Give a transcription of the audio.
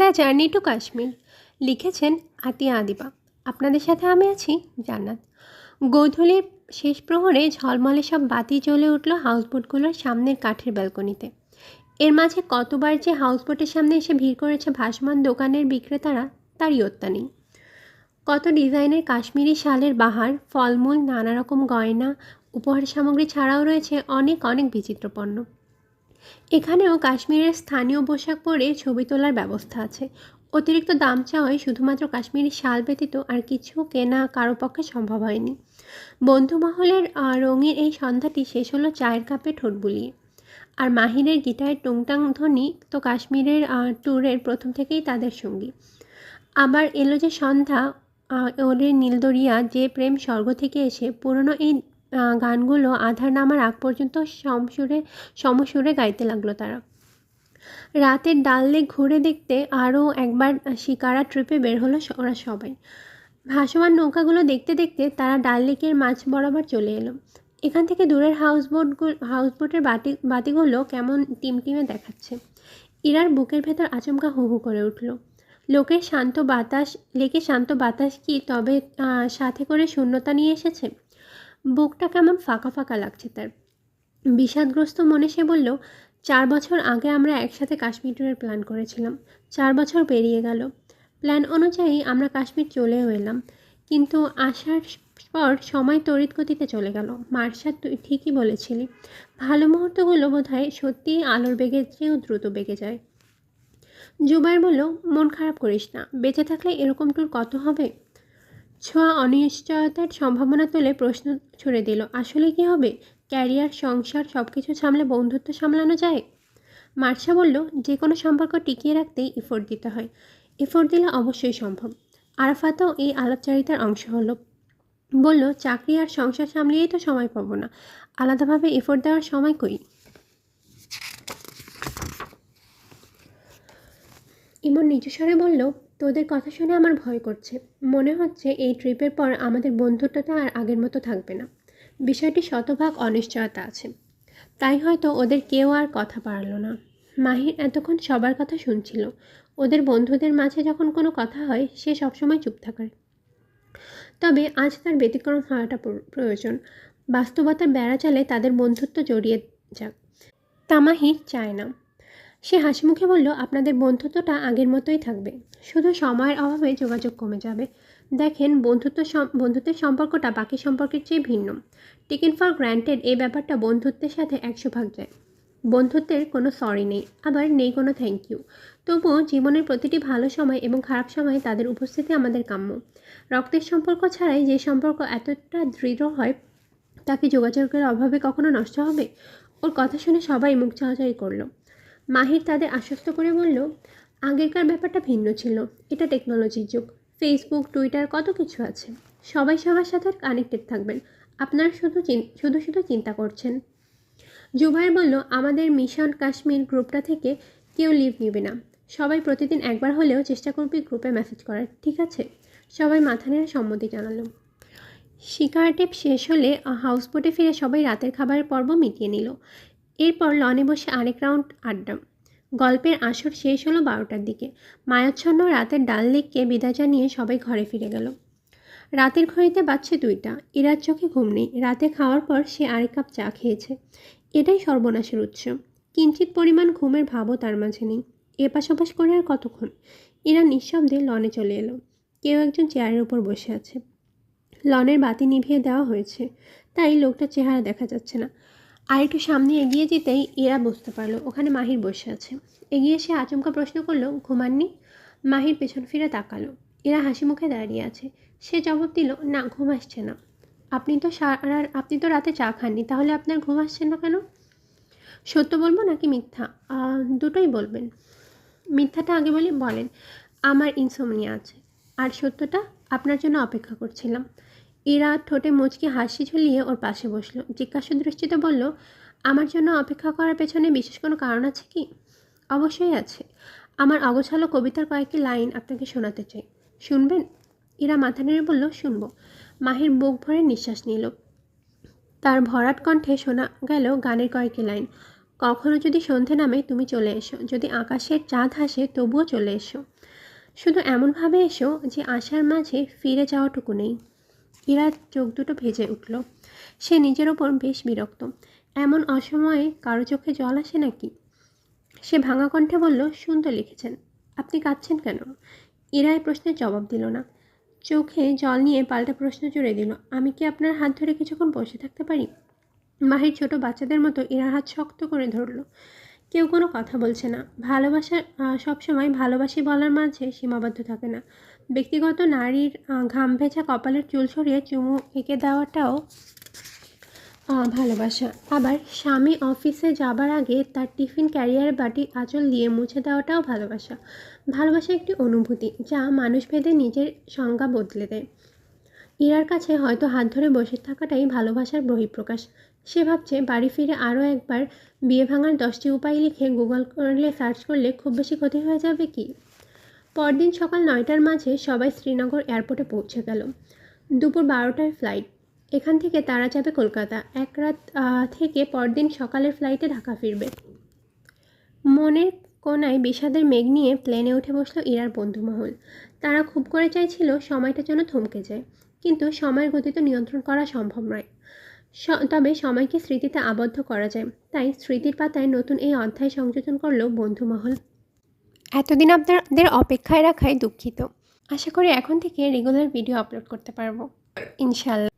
The journey to Kashmir. লিখেছেন আতিয়া আদিবা। আপনাদের সাথে আমি আছি জান্নাত। গোধূলির শেষ প্রহরে ঝলমলে সব বাতি জ্বলে উঠল হাউসবোটগুলোর সামনের কাঠের ব্যালকনিতে। এর মাঝে কতবার যে হাউসবোটের সামনে এসে ভিড় করেছে ভাসমান দোকানের বিক্রেতারা, তারই অত্যা নেই। কত ডিজাইনের কাশ্মীরি শালের বাহার, ফলমূল নানা রকম গয়না, উপহার সামগ্রী ছাড়াও রয়েছে অনেক অনেক বিচিত্র পণ্য। এখানেও কাশ্মীরের স্থানীয় পোশাক পরে ছবি তোলার ব্যবস্থা আছে। অতিরিক্ত দাম চাওয়ায় শুধুমাত্র কাশ্মীরি শাল ব্যতীত আর কিছু কেনা কারও পক্ষে সম্ভব হয়নি। বন্ধু মহলের আহ, রঙিন এই সন্ধ্যাটি শেষ হলো চায়ের কাপে ঠোঁট বুলিয়ে। আর মাহিরের গিটারের টুংটাং ধ্বনি তো কাশ্মীরের ট্যুরের প্রথম থেকেই তাদের সঙ্গী। আবার এলো যে সন্ধ্যা ওদের নীলদরিয়া যে প্রেম স্বর্গ থেকে এসে পুরনো এই গানগুলো আধার নামার আগ পর্যন্ত সমসুরে সমসুরে গাইতে লাগল তারা। রাতের ডাল লেক ঘুরে দেখতে আরও একবার শিকারা ট্রিপে বের হলো ওরা সবাই। ভাসমান নৌকাগুলো দেখতে দেখতে তারা ডাল লেকের মাঝ বরাবর চলে এলো। এখান থেকে দূরের হাউস বোটগুলো হাউস বোটের বাতি, বাতিগুলো কেমন টিমটিমে দেখাচ্ছে। ইরার বুকের ভেতর আচমকা হু হু করে উঠল। লোকের শান্ত বাতাস লেকে শান্ত বাতাস কি তবে সাথে করে শূন্যতা নিয়ে এসেছে? বুকটা কেমন ফাঁকা ফাঁকা লাগছে তার। বিষাদগ্রস্ত মনে সে বলল, চার বছর আগে আমরা একসাথে কাশ্মীর ট্যুরের প্ল্যান করেছিলাম। চার বছর পেরিয়ে গেল। প্ল্যান অনুযায়ী আমরা কাশ্মীর চলেও এলাম। কিন্তু আসার পর সময় তড়িৎ গতিতে চলে গেল। মার্শাদ তুই ঠিকই বলেছিলি। ভালো মুহূর্তগুলো বোধহয় সত্যিই আলোর বেগের চেয়েও দ্রুত বেগে যায়। জুবাইর বলল, মন খারাপ করিস না। বেঁচে থাকলে এরকম ট্যুর কত হবে? ছোঁয়া অনিশ্চয়তার সম্ভাবনা তুলে প্রশ্ন ছুড়ে দিল, আসলে কি হবে? ক্যারিয়ার, সংসার সব কিছু সামলে বন্ধুত্ব সামলানো যায়? মার্শা বলল যে কোনো সম্পর্ক টিকিয়ে রাখতেই এফোর্ট দিতে হয়। এফোর্ট দিলে অবশ্যই সম্ভব। আরাফাতও এই আলাপচারিতার অংশ হলো। বলল, চাকরি আর সংসার সামলিয়েই তো সময় পাবো না। আলাদাভাবে এফোর্ট দেওয়ার সময় কই? ইমন নিজস্বরে স্বরে বলল তোদের কথা শুনে আমার ভয় করছে। মনে হচ্ছে এই ট্রিপের পর আমাদের বন্ধুত্বটা আর আগের মতো থাকবে না। বিষয়টি শতভাগ অনিশ্চয়তা আছে। তাই হয়তো ওদের কেউ আর কথা পারল না। মাহির এতক্ষণ সবার কথা শুনছিল। ওদের বন্ধুদের মাঝে যখন কোনো কথা হয়, সে সবসময় চুপ থাকার তবে আজ তার ব্যতিক্রম হওয়াটা প্র- প্রয়োজন। বাস্তবতার বেড়া চালে তাদের বন্ধুত্ব জড়িয়ে যাক। তামাহির চায় না। সে হাসি মুখে বলল, আপনাদের বন্ধুত্বটা আগের মতোই থাকবে। শুধু সময়ের অভাবে যোগাযোগ কমে যাবে। দেখেন, বন্ধুত্ব বন্ধুত্বের সম্পর্কটা বাকি সম্পর্কের চেয়ে ভিন্ন। টেকেন ফর গ্র্যান্টেড এই ব্যাপারটা বন্ধুত্বের সাথে একশো ভাগ যায়। বন্ধুত্বের কোনো সরি নেই, আবার নেই কোনো থ্যাংক ইউ তবুও জীবনের প্রতিটি ভালো সময় এবং খারাপ সময়ে তাদের উপস্থিতি আমাদের কাম্য। রক্তের সম্পর্ক ছাড়াই যে সম্পর্ক এতটা দৃঢ় হয়, তাকে যোগাযোগের অভাবে কখনো নষ্ট হবে? ওর কথা শুনে সবাই মুখ চাওয়াচাই করল। মাহির তাদের আশ্বস্ত করে বলল, আগেকার ব্যাপারটা ভিন্ন ছিল। এটা টেকনোলজির যুগ। ফেসবুক টুইটার কত কিছু আছে। সবাই সবার সাথে আর কানেক্টেড থাকবেন। আপনারা শুধু শুধু শুধু চিন্তা করছেন। জুবাইর বলল, আমাদের মিশন কাশ্মীর গ্রুপটা থেকে কেউ লিভ নেবে না। সবাই প্রতিদিন একবার হলেও চেষ্টা করবি গ্রুপে মেসেজ করার, ঠিক আছে? সবাই মাথা নেড়ে সম্মতি জানালো। শিকার টেপ শেষ হলে হাউসবোটে ফিরে সবাই রাতের খাবারের পর্ব মিটিয়ে নিল। এরপর লনে বসে আরেক রাউন্ড আড্ডা। গল্পের আসর শেষ হলো বারোটার দিকে। মায়াচ্ছন্ন রাতের ডাল লেককে বিদায় জানিয়ে সবাই ঘরে ফিরে গেল। রাতের ঘড়িতে বাজছে দুইটা। ইরার চোখে ঘুম নেই। রাতে খাওয়ার পর সে আরেক কাপ চা খেয়েছে। এটাই সর্বনাশের উৎস। কিঞ্চিত পরিমাণ ঘুমের ভাবও তার মাঝে নেই। এপাশ ওপাশ করে আর কতক্ষণ? ইরা নিঃশব্দে লনে চলে এলো। কেউ একজন চেয়ারের উপর বসে আছে। লনের বাতি নিভিয়ে দেওয়া হয়েছে। তাই লোকটার চেহারা দেখা যাচ্ছে না। আর একটু সামনে এগিয়ে যেতেই এরা বুঝতে পারল, ওখানে মাহির বসে আছে। এগিয়ে এসে আচমকা প্রশ্ন করল, ঘুমাননি? মাহির পেছন ফিরে তাকালো। এরা হাসি মুখে দাঁড়িয়ে আছে। সে জবাব দিল, না, ঘুম আসছে না। আপনি তো সারা, আপনি তো রাতে চা খাননি, তাহলে আপনার ঘুম আসছে না কেন? সত্য বলব নাকি মিথ্যা? দুটোই বলবেন। মিথ্যাটা আগে বলে, বলেন, আমার ইনসোমনিয়া আছে। আর সত্যটা আপনার জন্য অপেক্ষা করছিলাম। এরা ঠোঁটে মুচকি হাসি ঝুলিয়ে ওর পাশে বসল। জিজ্ঞাসা দৃষ্টিতে বলল, আমার জন্য অপেক্ষা করার পেছনে বিশেষ কোনো কারণ আছে কি? অবশ্যই আছে। আমার অগোছালো কবিতার কয়েকটি লাইন আপনাকে শোনাতে চাই। শুনবেন? এরা মাথা নেড়ে বলল, শুনব। মাহির বুক ভরে নিঃশ্বাস নিল। তার ভরাট কণ্ঠে শোনা গেল গানের কয়েকটি লাইন, কখনো যদি সন্ধে নামে তুমি চলে এসো, যদি আকাশের চাঁদ হাসে তবুও চলে এসো। শুধু এমনভাবে এসো যে আশার মাঝে ফিরে যাওয়াটুকু নেই। ইরা চোখ দুটো ভেজে উঠল। সে নিজের ওপর বেশ বিরক্ত। এমন অসময়ে কারও চোখে জল আসে নাকি? সে ভাঙা কণ্ঠে বলল সুন্দর লিখেছেন। আপনি কাঁদছেন কেন? ইরা এই প্রশ্নের জবাব দিল না। চোখে জল নিয়ে পাল্টা প্রশ্ন জুড়ে দিল, আমি কি আপনার হাত ধরে কিছুক্ষণ বসে থাকতে পারি? মাহির ছোট বাচ্চাদের মতো ইরার হাত শক্ত করে ধরলো। কেউ কোনো কথা বলছে না। ভালোবাসা সবসময় ভালোবাসি বলার মাঝে সীমাবদ্ধ থাকে না। ব্যক্তিগত নারীর ঘাম ভেজা কপালের চুল সরিয়ে চুমু এঁকে দেওয়াটাও ভালোবাসা। আবার স্বামী অফিসে যাবার আগে তার টিফিন ক্যারিয়ার বাটি আঁচল দিয়ে মুছে দেওয়াটাও ভালোবাসা। ভালোবাসা একটি অনুভূতি যা মানুষভেদে নিজের সংজ্ঞা বদলে দেয়। ইরার কাছে হয়তো হাত ধরে বসে থাকাটাই ভালোবাসার বহিঃপ্রকাশ। সে ভাবছে বাড়ি ফিরে আরও একবার বিয়ে ভাঙার দশটি উপায় লিখে গুগল করলে সার্চ করলে খুব বেশি ক্ষতি হয়ে যাবে কি? পরদিন সকাল নয়টার মাঝে সবাই শ্রীনগর এয়ারপোর্টে পৌঁছে গেল। দুপুর বারোটায় ফ্লাইট। এখান থেকে তারা যাবে কলকাতা। এক রাত থেকে পরদিন সকালের ফ্লাইটে ঢাকা ফিরবে। মনের কোনায় বিষাদের মেঘ নিয়ে প্লেনে উঠে বসল ইরার বন্ধুমহল। তারা খুব করে চাইছিল সময়টা যেন থমকে যায়, কিন্তু সময়ের গতি তো নিয়ন্ত্রণ করা সম্ভব নয়। তবে সময়কে স্মৃতিতে আবদ্ধ করা যায়। তাই স্মৃতির পাতায় নতুন এই অধ্যায় সংযোজন করল বন্ধুমহল। এতদিন আপনাদের অপেক্ষায় রাখায় দুঃখিত। আশা করি এখন থেকে রেগুলার ভিডিও আপলোড করতে পারব। ইনশাল্লাহ।